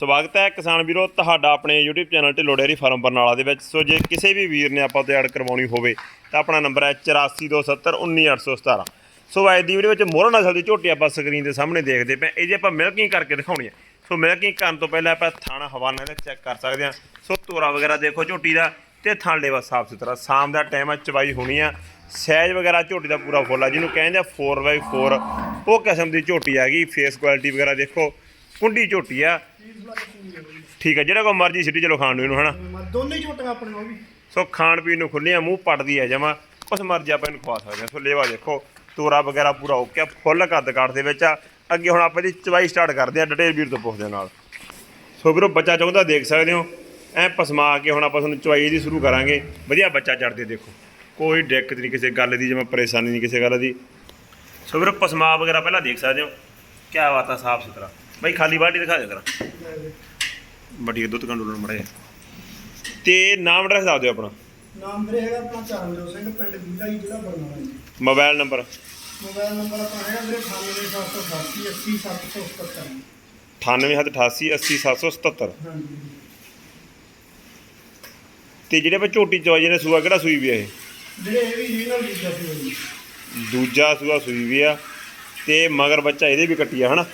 ਸਵਾਗਤ ਹੈ ਕਿਸਾਨ ਵੀਰੋ, ਤੁਹਾਡਾ ਆਪਣੇ YouTube channel Dhillon dairy farm Barnala ਦੇ ਵਿੱਚ। ਸੋ ਜੇ ਕਿਸੇ ਵੀ ਵੀਰ ਨੇ ਆਪਾਂ ਤੋਂ ਐਡ ਕਰਵਾਉਣੀ ਹੋਵੇ, ਤਾਂ ਆਪਣਾ ਨੰਬਰ ਹੈ 8427191817 ਸੋ ਅੱਜ ਦੀ ਵੀਡੀਓ ਵਿੱਚ ਮੋਹਰਾ ਨਸਲ ਦੀ ਝੋਟੀ ਆਪਾਂ ਸਕਰੀਨ ਦੇ ਸਾਹਮਣੇ ਦੇਖਦੇ ਪਏ ਇਹ ਜੇ ਆਪਾਂ ਮਿਲਕਿੰਗ ਕਰਕੇ ਦਿਖਾਉਣੀ ਹੈ। ਸੋ ਮਿਲਕਿੰਗ ਕਰਨ ਤੋਂ ਪਹਿਲਾਂ ਆਪਾਂ ਥਾਣਾ ਹਵਾਨਾ ਦਾ ਚੈੱਕ ਕਰ ਸਕਦੇ ਹਾਂ। ਸੋ ਤੋਰਾ ਵਗੈਰਾ ਦੇਖੋ ਝੋਟੀ ਦਾ ਤੇ ਥਣ ਲੇਵਾ ਸਾਫ਼ ਸੁਥਰਾ। ਸ਼ਾਮ ਦਾ ਟਾਈਮ ਹੈ ਚਵਾਈ ਹੋਣੀ ਆ। ਸਹਿਜ ਵਗੈਰਾ ਝੋਟੀ ਦਾ ਪੂਰਾ ਫੁੱਲ ਆ, ਜਿਹਨੂੰ ਕਹਿੰਦੇ ਆ 4x4 ਉਹ ਕਿਸਮ ਦੀ ਝੋਟੀ ਹੈਗੀ ਫੇਸ ਕੁਆਲਿਟੀ ਵਗੈਰਾ ਦੇਖੋ। ਕੁੰਡੀ ਝੋਟੀ ਆ। ਠੀਕ ਹੈ ਜਿਹੜਾ ਕੋ ਮਰਜ਼ੀ ਸਿੱਟੀ ਚਲੋ ਖਾਣ ਨੂੰ ਇਹਨੂੰ ਹਨਾ? ਦੋਨੇ ਝੋਟੀਆਂ ਆਪਣੇ ਉਹ ਵੀ। ਸੋ ਖਾਣ ਪੀਣ ਨੂੰ ਖੁੱਲੀਆਂ ਮੂੰਹ ਪੜਦੀ ਹੈ ਜਮਾ। ਉਸ ਮਰਜ਼ੀ ਆਪਾਂ ਇਹਨੂੰ ਖਵਾ ਸਕਦੇ ਹਾਂ ਸੋ ਲੇਵਾ ਦੇਖੋ ਤੋਰਾ ਵਗੈਰਾ ਪੂਰਾ ਓਕੇ ਆ ਫੁੱਲ ਕੱਦ ਕਾਠ ਦੇ ਵਿੱਚ ਆ। ਅੱਗੇ ਹੁਣ ਆਪਾਂ ਇਹਦੀ ਚਵਾਈ ਸਟਾਰਟ ਕਰਦੇ ਆ ਡਟੇਲ ਵੀਰ ਤੋਂ ਪੁੱਛਦੇ ਨਾਲ। ਸੋ ਵੀਰੋ ਬੱਚਾ ਚਾਹੁੰਦਾ ਦੇਖ ਸਕਦੇ ਹੋ ਐ ਪਸਮਾ ਕੇ ਹੁਣ ਆਪਾਂ ਤੁਹਾਨੂੰ ਚਵਾਈ ਦੀ ਸ਼ੁਰੂ ਕਰਾਂਗੇ। ਵਧੀਆ ਬੱਚਾ ਚੜਦੇ ਦੇਖੋ। ਕੋਈ ਦਿੱਕਤ ਨਹੀਂ ਕਿਸੇ ਗੱਲ ਦੀ ਜਿਵੇਂ ਪਰੇਸ਼ਾਨੀ ਨਹੀਂ ਕਿਸੇ ਗੱਲ ਦੀ। ਸੋ ਵੀਰੋ ਪਸਮਾ ਵਗੈਰਾ ਪਹਿਲਾਂ ਦੇਖ ਸਕਦੇ ਹੋ। ਕੀ ਬਾਤ ਆ ਸਾਫ਼ ਸੁਥਰਾ। ਬਈ ਖਾਲੀ ਬਾਲਟੀ ਦਿਖਾ ਦੇ ਕਰਾਂ ਵੱਡੀ ਦੁੱਧ ਕੰਡੂਲਣ ਮੜੇ ਤੇ ਨਾਮ ਐਡਰੈਸ ਦੱਸ ਦਿਓ ਆਪਣਾ। ਨਾਮ ਵੀਰੇ ਹੈਗਾ ਆਪਣਾ ਚਰਨਜੋਤ ਸਿੰਘ ਪਿੰਡ ਬੀਦਾ ਜੀ ਜ਼ਿਲ੍ਹਾ ਬਰਨਾਲਾ ਜੀ। Mobile number. ਮੋਬਾਈਲ ਨੰਬਰ ਆਪਣਾ ਹੈਗਾ ਵੀਰੇ 98780 80777 9888 80777 ਹਾਂਜੀ। ਤੇ ਜਿਹੜੇ ਆਪਾਂ ਝੋਟੀ ਚਵਾਈ ਨੇ ਸੂਆ ਕਿਹੜਾ ਸੂਈ ਵੀ ਆ ਇਹ? ਵੀਰੇ ਇਹ ਵੀ ਰੀਨਲ ਦੂਜਾ ਸੀ ਜੀ। ਦੂਜਾ ਸੂਆ ਸੂਈ ਵੀ ਆ। ਤੇ ਮਗਰ ਬੱਚਾ ਇਹਦੇ ਵੀ ਕੱਟੀ ਆ ਹਨਾ?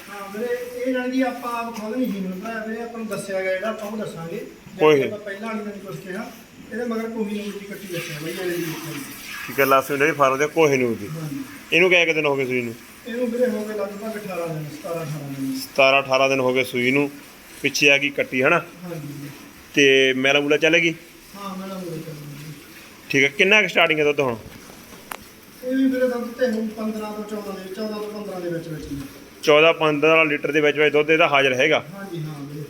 ਇਹ ਨਾਲ ਜੀ ਆਪਾਂ ਆਪ ਖੁਦ ਨਹੀਂ ਸੀ ਮਿਲਦਾ ਵੀਰੇ ਆਪਾਂ ਨੂੰ ਦੱਸਿਆ ਗਿਆ ਜਿਹੜਾ ਆਪਾਂ ਉਹ ਦੱਸਾਂਗੇ। ਜਿਵੇਂ ਕੋਈ- ਆਪਾਂ ਪਹਿਲਾਂ ਵਾਲੀ ਨੇ ਕੁਝ ਕਿਹਾ ਇਹਦੇ ਮਗਰ ਕੋਈ ਨਹੀਂ ਦੀ ਕੱਟੀ ਦੱਸਿਆ ਬਈ ਇਹਦੇ ਦੀ। ਠੀਕ ਹੈ ਲਾਸਟ ਡੇਰੀ ਫਾਰਮ ਦੇ ਕੋਹੇ ਨੂੰ ਦੀ ਹਾਂਜੀ। ਇਹਨੂੰ ਕਿਹਾ ਕਿ ਦਿਨ ਹੋ ਗਏ ਸੂਈ ਨੂੰ? ਇਹਨੂੰ ਵੀਰੇ ਹੋ ਗਏ ਲਗਭਗ 18 ਦਿਨ 17 18 ਦਿਨ। 17 18 ਦਿਨ ਹੋ ਗਏ ਸੂਈ ਨੂੰ ਪਿੱਛੇ ਆ ਗਈ ਕੱਟੀ ਹਨਾ? ਹਾਂਜੀ ਤੇ ਮੈਲਾ ਮੂਲਾ ਚੱਲੇਗੀ? ਹਾਂ ਮੈਂ ਨਾ ਮੁੜੇ ਚੱਲੂਗੀ ਠੀਕ ਹੈ ਕਿੰਨਾ ਕੁ ਸਟਾਰਟਿੰਗ ਹੈ ਦੁੱਧ ਹੁਣ? ਇਹ ਵੀ ਵੀਰੇ ਦੁੱਧ ਤੇ ਹੁਣ 15 ਤੋਂ 14 ਦੇ 14 ਤੋਂ 15 ਦੇ ਵਿੱਚ ਵਿੱਚ ਹੀ। 14 15 ਲੀਟਰ ਦੇ ਵਿੱਚ ਵਿੱਚ ਦੁੱਧ ਇਹਦਾ ਹਾਜ਼ਰ ਹੈਗਾ। ਹਾਂਜੀ ਹਾਂ ਵੀਰੇ।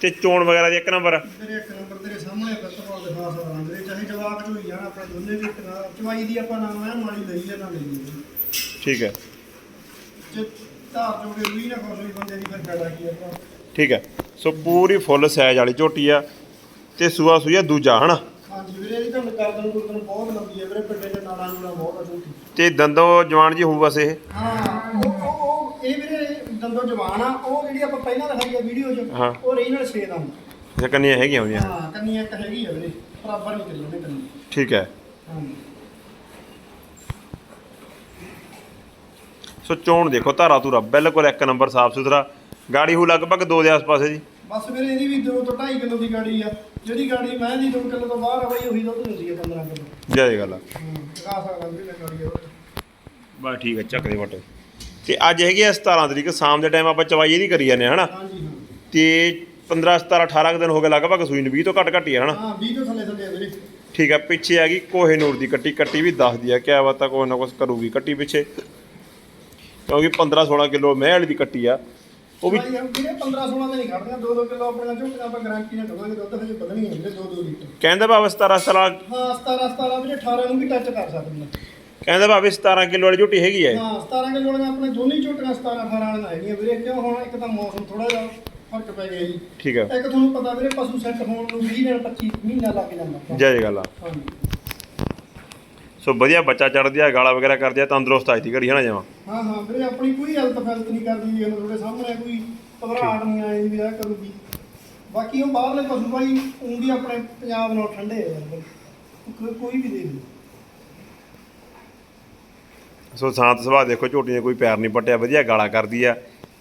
ਤੇ ਚੋਣ ਵਗੈਰਾ ਦੀ ਇੱਕ ਨੰਬਰ ਵੀਰੇ ਇੱਕ ਨੰਬਰ ਤੇਰੇ ਸਾਹਮਣੇ ਫੁੱਟਬਾਲ ਦੇ ਖਾਸ ਵਾਲਾਂ। ਵੀਰੇ ਚਾਹੇ ਜਵਾਬ ਚ ਹੋਈ ਜਾਣ ਆਪਣੇ ਦੋਨੇ ਵੀ ਇੱਕ ਨਾਲ ਚਵਾਈ ਦੀ ਆਪਾਂ ਨਾਮ ਹੈ ਮਾੜੀ ਲਈ ਜਾਂ ਨਾ ਲਈ। ਠੀਕ ਹੈ। ਜੇ ਧਾਰ ਜੋਗੇ ਵੀ ਨਾ ਖੁਸ਼ ਹੋਈ ਬੰਦੇ ਦੀ ਫਿਰ ਫਾਇਦਾ ਕੀ ਆਪਾਂ? ਠੀਕ ਹੈ। ਸੋ ਪੂਰੀ ਫੁੱਲ ਸਾਈਜ਼ ਵਾਲੀ ਝੋਟੀ ਆ ਤੇ ਸੂਆ ਸੂਆ ਦੂਜਾ ਹਨਾ? ਹਾਂਜੀ ਵੀਰੇ ਇਹਦੀ ਤੁਹਾਨੂੰ ਕਰਦਨ ਕੁਰਦਨ ਬਹੁਤ ਲੰਬੀ ਹੈ ਵੀਰੇ ਪਿੰਡੇ ਦੇ ਨਾਲਾਂ ਨੂੜਾ ਬਹੁਤ ਆ ਝੂਠੀ ਤੇ ਦੰਦੋ ਜਵਾਨ ਜੀ ਹੋਊ ਬਸ ਇਹ? ਹਾਂ ਉਹ ਉਹ ਉਹ ਇਹ ਵੀਰੇ ਜਵਾਨ ਆ ਉਹ ਜਿਹੜੀ ਆਪਾਂ ਪਹਿਲਾਂ ਦਿਖਾਈ ਆ ਵੀਡੀਓ 'ਚ ਹਾਂ। ਉਹ ਰੀਨਲ ਛੇਦ ਆ ਇਹ ਕੰਨੀਆਂ ਹੈਗੀਆਂ ਹੋਈਆਂ ਹਾਂ ਕੰਨੀ ਇੱਕ ਹੈਗੀ ਆ ਵੀਰੇ ਬਰਾਬਰ ਨਹੀਂ ਕਰੀ ਉਹਨੇ ਕੰਨੀ ਠੀਕ ਹੈ। ਹਾਂਜੀ ਸੋ ਚੋਣ ਦੇਖੋ ਧਾਰਾ ਧੂਰਾ ਬਿਲਕੁਲ ਇੱਕ ਨੰਬਰ ਸਾਫ਼ ਸੁਥਰਾ। ਗਾੜੀ ਹੋ ਲਗਭਗ 2 ਦੇ ਆਸ-ਪਾਸ ਹੈ ਜੀ। ਬਸ ਵੀਰੇ ਇਹਦੀ ਵੀ 2 ਤੋਂ 2.5 ਕਿਲੋ ਦੀ ਗਾੜੀ ਆ। ਜਿਹੜੀ ਗਾੜੀ ਮੈਂ ਦੀ 2 ਕਿਲੋ ਤੋਂ ਬਾਹਰ ਆ ਬਈ ਉਹੀ ਦੁੱਧ ਦਿੰਦੀ ਆ 15 ਕਿਲੋ। ਜੈ ਗੱਲ ਆ। ਹੂੰ ਲਗਾ ਸਕਦਾ ਵੀਰੇ ਗਾੜੀ ਉਹ ਬਸ ਠੀਕ ਹੈ ਚੱਕ ਦੇ ਵਟ ਤੇ ਅੱਜ ਹੈਗੀ ਆ 17 ਤਰੀਕ ਸ਼ਾਮ ਦੇ ਟਾਈਮ ਆਪਾਂ ਚਵਾਈ ਇਹਦੀ ਕਰੀ ਜਾਂਦੇ ਹਨਾ? ਤੇ 15 17 18 ਕੁ ਦਿਨ ਹੋ ਗਏ ਲਗਭਗ ਸੂਈ ਨੂੰ 20 ਤੋਂ ਘੱਟ ਘੱਟ ਹੀ ਆ ਹਨਾ? ਹਾਂ 20 ਤੋਂ ਥੱਲੇ ਥੱਲੇ ਆ ਵੀਰੇ। ਠੀਕ ਹੈ ਪਿੱਛੇ ਆ ਗਈ ਕੋਹੇ ਨੂਰ ਦੀ ਕੱਟੀ ਕੱਟੀ ਵੀ ਦੱਸਦੀ ਆ ਕਿਆ ਬਾਤ ਆ ਕੋਈ ਨਾ ਕੁਛ ਕਰੂਗੀ ਕੱਟੀ ਪਿੱਛੇ। ਕਿਉਂਕਿ 15 16 ਕਿਲੋ ਮਹਿ ਵਾਲੀ ਦੀ ਕੱਟੀ ਆ ਉਹ ਵੀ ਭਾਈ ਯਾਰ ਵੀਰੇ 15 16 ਤੇ ਨਹੀਂ ਖੜਦੀਆਂ 2 2 ਕਿਲੋ ਆਪਣੀਆਂ ਝੋਟੀਆਂ ਆਪਾਂ ਗਾਰੰਟੀ ਨਾਲ ਕਹਾਂਗੇ ਦੁੱਧ ਹਜੇ ਵਧਣੀ ਹੈ ਵੀਰੇ 2 2 ਲੀਟਰ। ਕਹਿੰਦਾ ਭਾਵੇਂ 17 17 ਹਾਂ 17 17 ਵੀਰੇ 18 ਨੂੰ ਵੀ ਟੱਚ ਕਰ ਸਕਦੀਆਂ ਕਹਿੰਦਾ ਭਾਵੇਂ 17 ਕਿਲੋ ਵਾਲੀ ਝੋਟੀ ਹੈਗੀ ਆ ਇਹ। ਹਾਂ 17 ਕਿਲੋ ਵਾਲੀਆਂ ਆਪਣੇ ਦੋਨੇ ਝੋਟੀਆਂ 17 18 ਵਾਲੀਆਂ ਹੈਗੀਆਂ ਵੀਰੇ। ਕਿਉਂ ਹੁਣ ਇੱਕ ਤਾਂ ਮੌਸਮ ਥੋੜਾ ਜਿਹਾ ਫ਼ਰਕ ਪੈ ਗਿਆ ਜੀ। ਠੀਕ ਹੈ ਇੱਕ ਤੁਹਾਨੂੰ ਪਤਾ ਵੀਰੇ ਪਸ਼ੂ ਸੈੱਟ ਹੋਣ ਨੂੰ 20 ਦਿਨ 25 ਮਹੀਨਾ ਲੱਗ ਜਾਂਦਾ। ਜੈ ਜੈ ਗੱਲ ਆ ਸੋ ਵਧੀਆ ਬੱਚਾ ਚੜਦੀ ਆ ਗਾਲਾ ਵਗੈਰਾ ਕਰਦੀ ਆ ਤੰਦਰੁਸਤ ਆਈ ਦੀ ਘੜੀ ਹਨਾ ਜਮਾ? ਹਾਂ ਹਾਂ ਵੀਰੇ ਆਪਣੀ ਕੋਈ ਹੈਲਥ ਫੈਲਤ ਨਹੀਂ ਕਰਦੀ ਜੀ ਤੁਹਾਡੇ ਸਾਹਮਣੇ ਕੋਈ ਘਬਰਾਹਟ ਨਹੀਂ ਆਈ ਵੀ ਆ ਕਰੂਗੀ। ਬਾਕੀ ਉਹ ਬਾਹਰਲੇ ਪਸ਼ੂ ਭਾਈ ਵੀ ਆਪਣੇ ਪੰਜਾਬ ਨਾਲ ਠੰਡੇ ਆ ਕੋਈ- ਵੀ ਦੇਖ ਲਓ। ਸੋ ਸ਼ਾਂਤ ਸੁਭਾਅ ਦੇਖੋ ਝੋਟੀ ਨੇ ਕੋਈ ਪੈਰ ਨਹੀਂ ਪੱਟਿਆ ਵਧੀਆ ਗਾਲਾ ਕਰਦੀ ਆ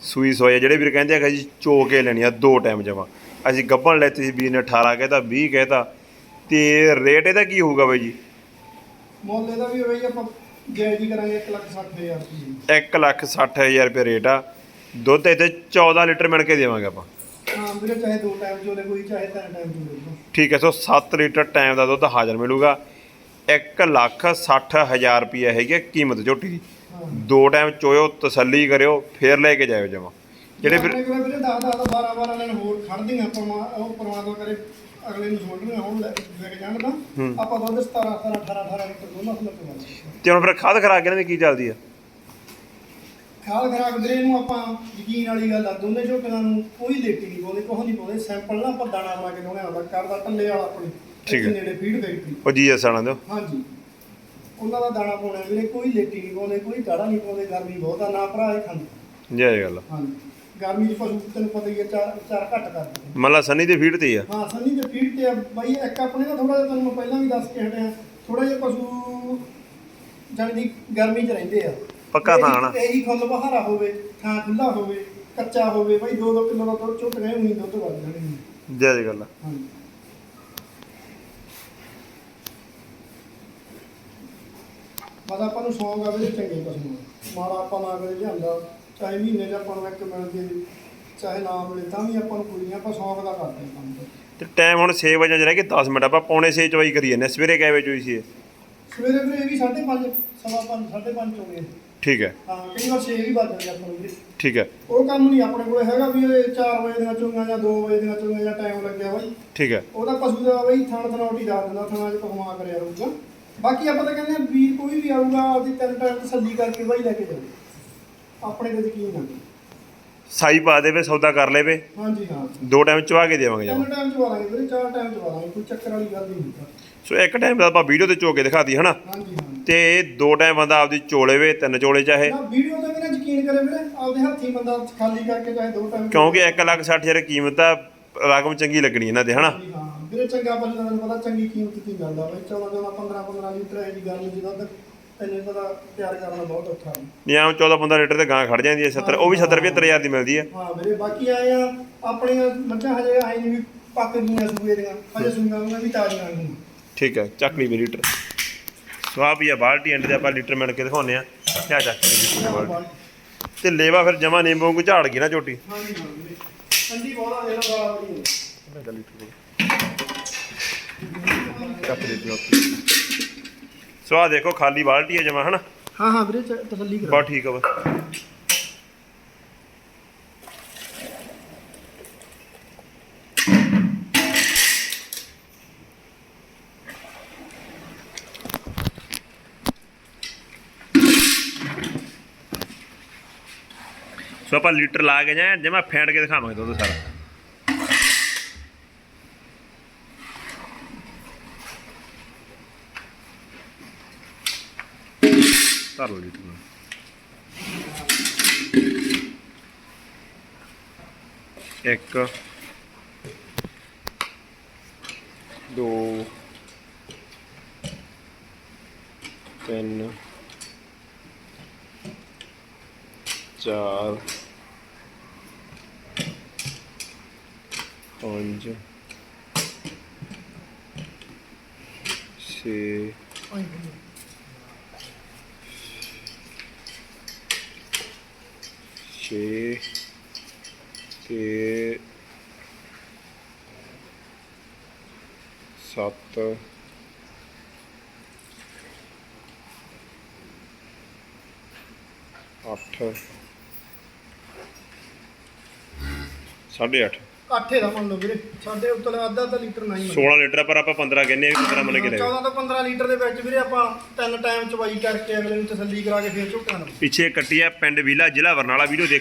ਸੂਈ ਸੋਏ ਜਿਹੜੇ ਵੀਰ ਕਹਿੰਦੇ ਆ ਕਿ ਜੀ ਚੋ ਕੇ ਲੈਣੀ ਆ ਦੋ ਟਾਈਮ ਜਮਾ। ਅਸੀਂ ਗੱਭਣ ਲੈਤੀ ਸੀ ਵੀਰ ਨੇ 18 ਕਹਿਤਾ 20 ਕਹਿਤਾ। ਤੇ ਰੇਟ ਇਹਦਾ ਕੀ ਹੋਊਗਾ ਬਾਈ ਜੀ? ਮੁੱਲ ਇਹਦਾ ਵੀ ਹੋਈ ਆਪਾਂ ਜਾਇਜ਼ ਹੀ ਕਰਾਂਗੇ 1 ਲੱਖ 60 ਹਜ਼ਾਰ ਰੁਪਏ 1 ਲੱਖ 60000 ਰੁਪਏ ਰੇਟ ਆ। ਦੁੱਧ ਇੱਥੇ 14 ਲੀਟਰ ਮਿਣ ਕੇ ਦੇਵਾਂਗੇ ਆਪਾਂ। ਹਾਂ ਵੀਰੇ ਚਾਹੇ ਦੋ ਟਾਈਮ ਚੋਲੇ ਕੋਈ ਚਾਹੇ ਤਿੰਨ ਟਾਈਮ ਚੋਲੇ ਠੀਕ ਹੈ ਸੋ 7 ਲੀਟਰ ਟਾਈਮ ਦਾ ਦੁੱਧ ਹਾਜ਼ਰ ਮਿਲੂਗਾ। 1 ਲੱਖ 60000 ਰੁਪਏ ਹੈਗੀ ਆ ਕੀਮਤ ਝੋਟੀ ਦੀ। ਦੋ ਟਾਈਮ ਚੋਇਓ ਤਸੱਲੀ ਕਰਿਓ ਫੇਰ ਲੈ ਕੇ ਜਾਇਓ ਜਮਾ। ਜਿਹੜੇ ਫਿਰ ਆਪਣੇ ਕੋਲ ਵੀਰੇ 10 10 12 12 ਦਿਨ ਹੋਰ ਖੜਦੀਆਂ ਪਰਮਾ ਉਹ ਪਰਮਾਤਮਾ ਕਰੇ ਅਗਲੇ ਨੂੰ ਛੋੜਨੀਆਂ ਹੁਣ ਲੈ ਲੈ ਕੇ ਜਾਣ ਤਾਂ। ਆਪਾਂ ਦੁੱਧ 17 17 18 18 ਲੀਟਰ ਦੋਨਾਂ ਨੂੰ ਲਗਵਾਉਂਦੇ ਤੇ ਹੁਣ ਫਿਰ ਖਾਦ ਖਰਾਕ ਇਹਨਾਂ ਦੀ ਕੀ ਚੱਲਦੀ ਆ? ਖਾਲ ਖਰਾਕ ਵੀਰੇ ਨੂੰ ਆਪਾਂ ਯਕੀਨ ਵਾਲੀ ਗੱਲ ਆ ਦੋਨੇ ਝੋਟੀਆਂ ਨੂੰ ਕੋਈ ਲੇਟੀ ਨਹੀਂ ਪਾਉਂਦੇ ਕੋਹ ਨਹੀਂ ਪਾਉਂਦੇ। ਸੈਂਪਲ ਨਾ ਆਪਾਂ ਦਾਣਾ ਬਣਾ ਕੇ ਦੋਨੇ ਆਉਂਦਾ ਕਰਦਾ ਟੱਲੇ ਵਾਲਾ ਆਪਣੇ। ਠੀਕ ਹੈ। ਇੱਥੇ ਨੇੜੇ ਫੀਡ ਫੈਕਟਰੀ ਉਹ ਜੀ ਅਸਾਣਾ ਦਿਓ ਹਾਂਜੀ। ਉਹਨਾਂ ਦਾ ਦਾਣਾ ਪਾਉਣਾ ਵੀਰੇ ਕੋਈ ਲੇਟੀ ਨਹੀਂ ਪਾਉਂਦੇ ਕੋਈ ਦਾਣਾ ਨਹੀਂ ਪਾਉਂਦੇ ਗਰਮੀ ਬਹੁਤ ਆ ਨਾ ਭਰਾ ਇਹ ਖਾਂਦੇ। ਜੈ ਗੱਲ। ਹਾਂਜੀ। ਗਰਮੀ 'ਚ ਪਸ਼ੂ ਤੈਨੂੰ ਪਤਾ ਹੀ ਹੈ ਚਾਰ ਚਾਰ ਘੱਟ ਕਰ ਦਿੰਦੇ ਮੰਨ ਲਾ ਸਨੀ ਦੇ ਫੀਡ ਤੇ ਆ। ਹਾਂ ਸੰਨੀ ਦੇ ਫੀਡ ਤੇ ਆ। ਬਾਈ ਇੱਕ ਆਪਣੇ ਨਾ ਥੋੜਾ ਜਿਹਾ ਤੁਹਾਨੂੰ ਮੈਂ ਪਹਿਲਾਂ ਵੀ ਦੱਸ ਕੇ ਹਟਿਆ। ਥੋੜਾ ਜਿਹਾ ਪਸ਼ੂ ਜਾਣੀ ਗਰਮੀ 'ਚ ਰਹਿੰਦੇ ਆ। ਪੱਕਾ ਥਾਂ ਨਾ। ਇਹੀ ਖੁੱਲ ਬਹਾਰਾ ਹੋਵੇ ਥਾਂ ਖੁੱਲਾ ਹੋਵੇ ਕੱਚਾ ਹੋਵੇ ਬਾਈ 2-2 ਕਿਲੋ ਦਾ ਦੁੱਧ ਝੁੱਟ ਗਏ ਉਹਨੀ ਦੁੱਧ ਵੱਧ ਜਾਣਗੇ ਜੈ ਜੀ ਗੱਲ। ਆ। ਹਾਂਜੀ। ਬਸ ਆਪਾਂ ਨੂੰ ਸ਼ੌਂਕ ਆ ਵੀ ਚੰਗੇ ਪਸ਼ੂ। ਮਾੜਾ ਆਪਾਂ ਨਾ ਕਰੇ ਲਿਆਂਦਾ ਚਾਹੇ ਮਹੀਨੇ 'ਚ ਆਪਾਂ ਨੂੰ ਇੱਕ ਮਿਲ ਜੇ ਚਾਹੇ ਨਾ ਮਿਲੇ ਤਾਂ ਵੀ ਆਪਾਂ ਨੂੰ ਕੋਈ ਨਹੀਂ ਆਪਾਂ ਸ਼ੌਂਕ ਦਾ ਕਰਦੇ ਹਾਂ ਕੰਮ ਤੇ ਟਾਈਮ ਹੁਣ 6 ਵਜੇ ਰਹਿ ਗਏ 10 ਮਿੰਟ ਆਪਾਂ ਪੌਣੇ 6 ਚਵਾਈ ਕਰੀ ਜਾਂਦੇ ਹਾਂ। ਸਵੇਰੇ ਕਿੰਨੇ ਵਜੇ ਚੋਈ ਸੀ ਇਹ? ਸਵੇਰੇ ਫਿਰ ਇਹ ਵੀ 5:30 ਸਵਾ 5 5:30 ਹੋ ਗਏ ਠੀਕ ਹੈ ਹਾਂ ਕਈ ਵਾਰ 6 ਵੀ ਵੱਜ ਜਾਂਦੇ ਆਪਾਂ ਨੂੰ ਵੀਰੇ। ਠੀਕ ਹੈ ਉਹ ਕੰਮ ਨਹੀਂ ਆਪਣੇ ਕੋਲ ਹੈਗਾ ਵੀ ਇਹ 4 ਵਜੇ ਦੀਆਂ ਚੋਂਗਾ ਜਾਂ 2 ਵਜੇ ਦੀਆਂ ਚੋਂਗਾ ਜਾਂ ਟਾਈਮ ਲੱਗਿਆ ਬਾਈ ਠੀਕ ਹੈ ਉਹਦਾ ਪਸ਼ੂ ਦਾ ਬਈ ਥਣ ਥਣਾਉਟੀ ਦੱਸ ਦਿੰਦਾ ਥਣਾ ਚ ਪਕਵਾ ਕਰਿਆ ਰਹੂਗਾ ਬਾਕੀ ਆਪਾਂ ਤਾਂ ਕਹਿੰਦੇ ਆ ਵੀਰ ਕੋਈ ਵੀ ਆਊਗਾ ਆਪਦੀ ਤਿੰਨ ਟਾਈਮ ਤਸੱਲੀ ਕਰਕੇ ਬਾਈ ਲੈ ਕੇ ਜਾਓ ਆਪਣੇ ਤੇ ਯਕੀਨ ਆ ਸਾਈ ਪਾ ਦੇਵੇ ਸੌਦਾ ਕਰ ਲੇਵੇ। ਹਾਂਜੀ ਹਾਂ। ਦੋ ਟਾਈਮ ਚਵਾ ਕੇ ਦੇਵਾਂਗੇ ਤਿੰਨ ਜਮਾ। ਟਾਈਮ ਚਵਾ ਲਾਂਗੇ ਵੀਰੇ ਚਾਰ ਟਾਈਮ ਚਵਾ ਲਾਂਗੇ ਕੋਈ ਚੱਕਰ ਵਾਲੀ ਗੱਲ ਨਹੀਂ ਹੁੰਦਾ। ਸੋ ਇੱਕ ਟਾਈਮ ਦਾ ਆਪਾਂ ਵੀਡੀਓ ਤੇ ਚੋ ਕੇ ਦਿਖਾਤੀ ਹਨਾ? ਹਾਂਜੀ ਹਾਂ। ਤੇ ਦੋ ਟਾਈਮ ਬੰਦਾ ਆਪਦੀ ਚੋਲੇਵੇ ਤਿੰਨ ਚੋਲੇ ਚਾਹੇ। ਨਾ ਵੀਡੀਓ ਤੇ ਵੀ ਨਾ ਯਕੀਨ ਕਰੇ ਵੀਰੇ ਆਪਦੇ ਹੱਥੀਂ ਬੰਦਾ ਖਾਲੀ ਕਰਕੇ ਚਾਹੇ ਦੋ ਟਾਈਮ ਕਿਉਂਕਿ 1 ਲੱਖ 60 ਹਜ਼ਾਰ ਕੀਮਤ ਆ ਰਕਮ ਚੰਗੀ ਲੱਗਣੀ ਇਹਨਾਂ ਤੇ ਹਨਾ? ਹਾਂਜੀ, ਹਾਂ। ਵੀਰੇ ਚੰਗਾ ਪਸ਼ੂ ਦਾ ਮੈਨੂੰ ਪਤਾ ਚੰਗੀ ਕੀਮਤ ਕੀ ਮਿਲਦਾ ਬਈ। 14 14 15 15 ਲੀਟਰ ਇਹ ਜੀ ਗੱਲ ਜਿਹਦਾ ਤੈਨੂੰ ਪਤਾ ਤਿਆਰ ਕਰਨਾ ਬਹੁਤ ਔਖਾ ਹੈ ਨਹੀਂ ਆਮ 14 15 ਲੀਟਰ ਤੇ ਗਾਂ ਖੜ ਜਾਂਦੀ ਹੈ 70 ਉਹ ਵੀ 70 75 ਹਜ਼ਾਰ ਦੀ ਮਿਲਦੀ ਹੈ। ਹਾਂ ਵੀਰੇ ਬਾਕੀ ਆਏ ਆ ਆਪਣੀਆਂ ਮੱਝਾਂ ਹਜੇ ਆਏ ਨਹੀਂ ਵੀ ਪੱਕ ਗਈਆਂ ਸੂਏ ਦੀਆਂ। ਹਜੇ ਉਹਨਾਂ ਵੀ ਤਾਜ਼ੀਆਂ ਨਹੀਂ ਠੀਕ ਹੈ ਚੱਕ ਲਈ ਵੀ ਲੀਟਰ। ਸੋ ਆ ਵੀ ਆ ਬਾਲਟੀ ਐਂਡ ਆਪਾਂ ਲੀਟਰ ਮਿਣ ਕੇ ਦਿਖਾਉਂਦੇ ਆ ਕਿਆ ਚੱਕ ਲਈ ਲੀਟਰ ਬਾਲਟੀ। ਤੇ ਲੇਵਾ ਫਿਰ ਜਮਾ ਨਿੰਬੂ ਵਾਂਗੂ ਝਾੜ ਗਈ ਨਾ ਝੋਟੀ ਹਾਂਜੀ ਹਾਂ ਵੀਰੇ। ਠੰਡੀ ਬਹੁਤਾ ਦੇਣਾ ਬੜਾ ਬੜੀ ਚੱਕ ਸੋ ਆ ਦੇਖੋ ਖਾਲੀ ਬਾਲਟੀ ਹੈ ਜਮਾ ਹਨਾ? ਹਾਂ ਹਾਂ ਵੀਰੇ ਚ- ਤਸੱਲੀ ਕਰੋ ਬਹੁਤ ਠੀਕ ਆ ਬਸ। ਸੋ ਆਪਾਂ ਲੀਟਰ ਲਾ ਕੇ ਜਾਏ ਜਮਾ ਫੈਂਟ ਕੇ ਦਿਖਾਵਾਂਗੇ ਦੁੱਧ ਸਾਰਾ। ਧਰ ਲਓ ਲੀਟਰ ਇੱਕ ਦੋ ਤਿੰਨ ਚਾਰ ਪੰਜ ਛੇ ਛੇ ਤੇ ਸੱਤ ਅੱਠ ਸਾਢੇ ਅੱਠ। ਆਠੇ ਦਾ ਮੰਨ ਲਓ ਵੀਰੇ। ਸਾਡੇ ਉੱਤੇ ਅੱਧਾ ਅੱਧਾ ਲੀਟਰ ਨਹੀਂ 16 ਲੀਟਰ ਪਰ ਆਪਾਂ 15 ਕਹਿੰਦੇ ਆ 15 ਮੰਨ ਕੇ ਲੈ 14 ਤੋਂ 15 ਲੀਟਰ ਦੇ ਵਿੱਚ ਵੀਰੇ ਆਪਾਂ ਤਿੰਨ ਟਾਈਮ ਚਵਾਈ ਕਰਕੇ ਅਗਲੇ ਨੂੰ ਤਸੱਲੀ ਕਰਾ ਕੇ ਫੇਰ ਨੂੰ ਪਿੱਛੇ ਕੱਟੀ ਹੈ ਪਿੰਡ ਵੀਲਾ ਜ਼ਿਲ੍ਹਾ ਬਰਨਾਲਾ ਵੀਡੀਓ ਦੇਖ